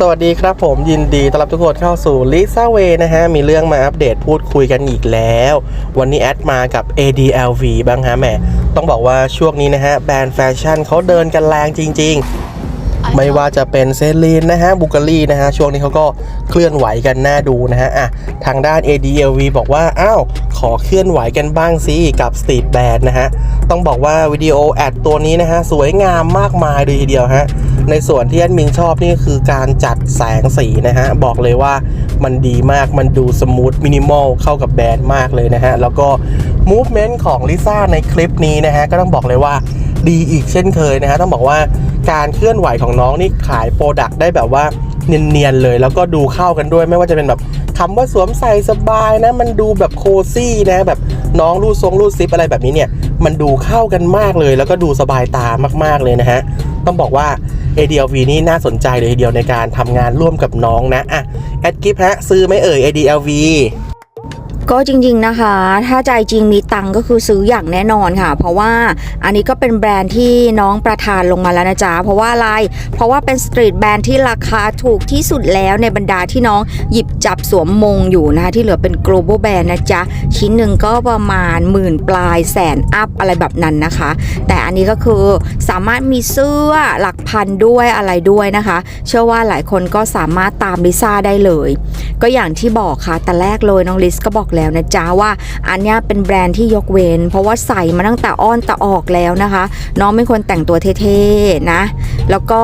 สวัสดีครับผมยินดีต้อนรับทุกคนเข้าสู่ Lisa Way นะฮะ มีเรื่องมาอัปเดตพูดคุยกันอีกแล้ว วันนี้แอดมากับ ADLV บ้างฮะแหมต้องบอกว่าช่วงนี้นะฮะ แบรนด์แฟชั่นเขาเดินกันแรงจริง ๆ ไม่ว่าจะเป็นเซรีนนะฮะบุกลี่นะฮะ ช่วงนี้เขาก็เคลื่อนไหวกันน่าดูนะฮะอะทางด้าน ADLV บอกว่า อ้าว ขอเคลื่อนไหวกันบ้างสิกับ Street Band นะฮะ ต้องบอกว่าวิดีโอแอดตัวนี้นะฮะสวยงามมากมายเลยทีเดียวฮะ ในส่วนที่แอดมินชอบนี่ก็คือการจัดแสงสีนะฮะ บอกเลยว่ามันดีมากมันดูสมูทมินิมอลเข้ากับแบรนด์มากเลยนะฮะ แล้วก็มูฟเมนต์ของลิซ่าในคลิปนี้นะฮะ ก็ต้องบอกเลยว่าดีอีกเช่นเคยนะฮะ ต้องบอกว่าการเคลื่อนไหวของน้องนี่ขายโปรดักต์ได้แบบว่าเนียนๆเลย แล้วก็ดูเข้ากันด้วยไม่ว่าจะเป็นแบบคำว่าสวมใส่สบายนะ มันดูแบบโคซี่นะแบบน้องรูดทรงรูดซิปอะไรแบบนี้เนี่ย มันดูเข้ากันมากเลย แล้วก็ดูสบายตามากๆเลยนะฮะ ต้องบอกว่า ADLV นี่น่าสนใจเลยทีเดียวในการทำงานร่วมกับน้องนะอะแอดกิฟฮะซื้อไม่เอ่ย ADLV ก็จริงๆนะคะ ถ้าใจจริงมีตังก็คือซื้ออย่างแน่นอนค่ะ เพราะว่าอันนี้ก็เป็นแบรนด์ที่น้องประทานลงมาแล้วนะจ๊ะ เพราะว่าอะไร เพราะว่าเป็นสตรีทแบรนด์ที่ราคาถูกที่สุดแล้วในบรรดาที่น้องหยิบจับสวมมงอยู่นะคะที่เหลือเป็น global brand นะจ๊ะ ชิ้นหนึ่งก็ประมาณหมื่นปลายแสนอัพอะไรแบบนั้นนะคะ แต่อันนี้ก็คือสามารถมีเสื้อหลักพันด้วยอะไรด้วยนะคะ เชื่อว่าหลายคนก็สามารถตามลิซ่าได้เลย ก็อย่างที่บอกค่ะแต่แรกเลยน้องลิสก็บอกแล้วนะจ๊ะว่าอันนี้เป็นแบรนด์ที่ยกเว้น เพราะว่าใส่มาตั้งแต่อ้อนแต่ออกแล้วนะคะ น้องไม่ควรแต่งตัวเท่ๆนะ แล้วก็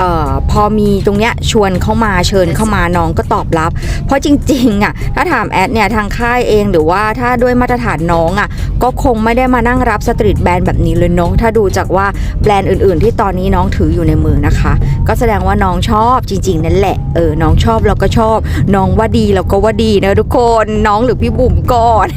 ออพอมีตรงเนี้ยชวนเข้ามาเชิญเข้ามาน้องก็ตอบรับ เพราะจริงๆอะถ้าถามแอดเนี่ยทางค่ายเองหรือว่าถ้าด้วยมาตรฐานน้องอะก็คงไม่ได้มานั่งรับสตรีทแบรนด์แบบนี้เลยเนาะถ้าดูจากว่าแบรนด์อื่นๆ ที่ตอนนี้น้องถืออยู่ในมือนะคะ ก็แสดงว่าน้องชอบจริง ๆ นั่นแหละเออน้องชอบเราก็ชอบ น้องว่าดีเราก็ว่าดีนะทุกคนน้องหรือพี่บุ๋มก่อน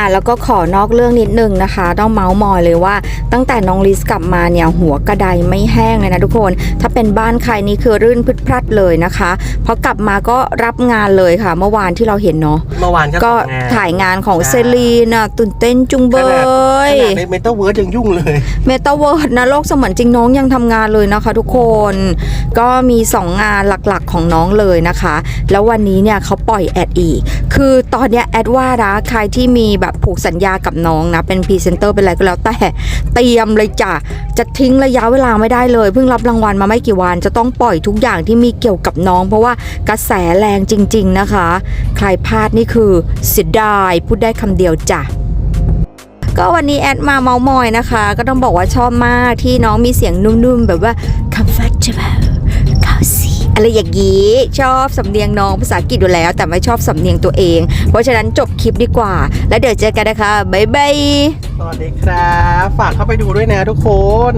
อะแล้วก็ขอนอกเรื่องนิดนึงนะคะ ต้องเมาส์มอยเลยว่า ตั้งแต่น้องลิสกลับมาเนี่ยหัวกระไดไม่แห้งเลยนะทุกคน ถ้าเป็นบ้านใครนี่คือรื่นพรึดพรัดเลยนะคะพอกลับมาก็รับงานเลยค่ะ เมื่อวานที่เราเห็นเนาะเมื่อวานก็ก็ทำงานถ่ายงานของใช่เซรีนอะตื่นเต้นจุงเบขนาดยขนาดในเมตาเวิร์ดยังยุ่งเลยเมตาเวิร์ดนะโลกเสมือนจริงน้องยังทำงานเลยนะคะ ทุกคน ก็มี 2 งานหลักๆของน้องเลยนะคะ แล้ววันนี้เนี่ยเขาปล่อยแอดอีก คือตอนเนี้ยแอดว่านะใครที่มีแบบผูกสัญญากับน้องนะ เป็นพรีเซนเตอร์เป็นอะไรก็แล้วแต่เตรียมเลยจ้ะจะทิ้งระยะเวลาไม่ได้เลย เพิ่งรับรางวัลมาไม่กี่วัน จะต้องปล่อยทุกอย่างที่มีเกี่ยวกับน้อง เพราะว่ากระแสแรงจริง ๆนะคะ ใครพลาดนี่คือเสียดายพูดได้คำเดียวจ้ะก็วันนี้แอดมาเมาส์มอยนะคะ ก็ต้องบอกว่าชอบมากที่น้องมีเสียงนุ่มๆ แบบว่า comfortable อะไรอย่างนี้ชอบสำเนียงน้องภาษาอังกฤษอยู่แล้ว แต่ไม่ชอบสำเนียงตัวเอง เพราะฉะนั้นจบคลิปดีกว่า แล้วเดี๋ยวเจอกันนะคะบ๊ายบาย สวัสดีครับ ฝากเข้าไปดูด้วยนะทุกคน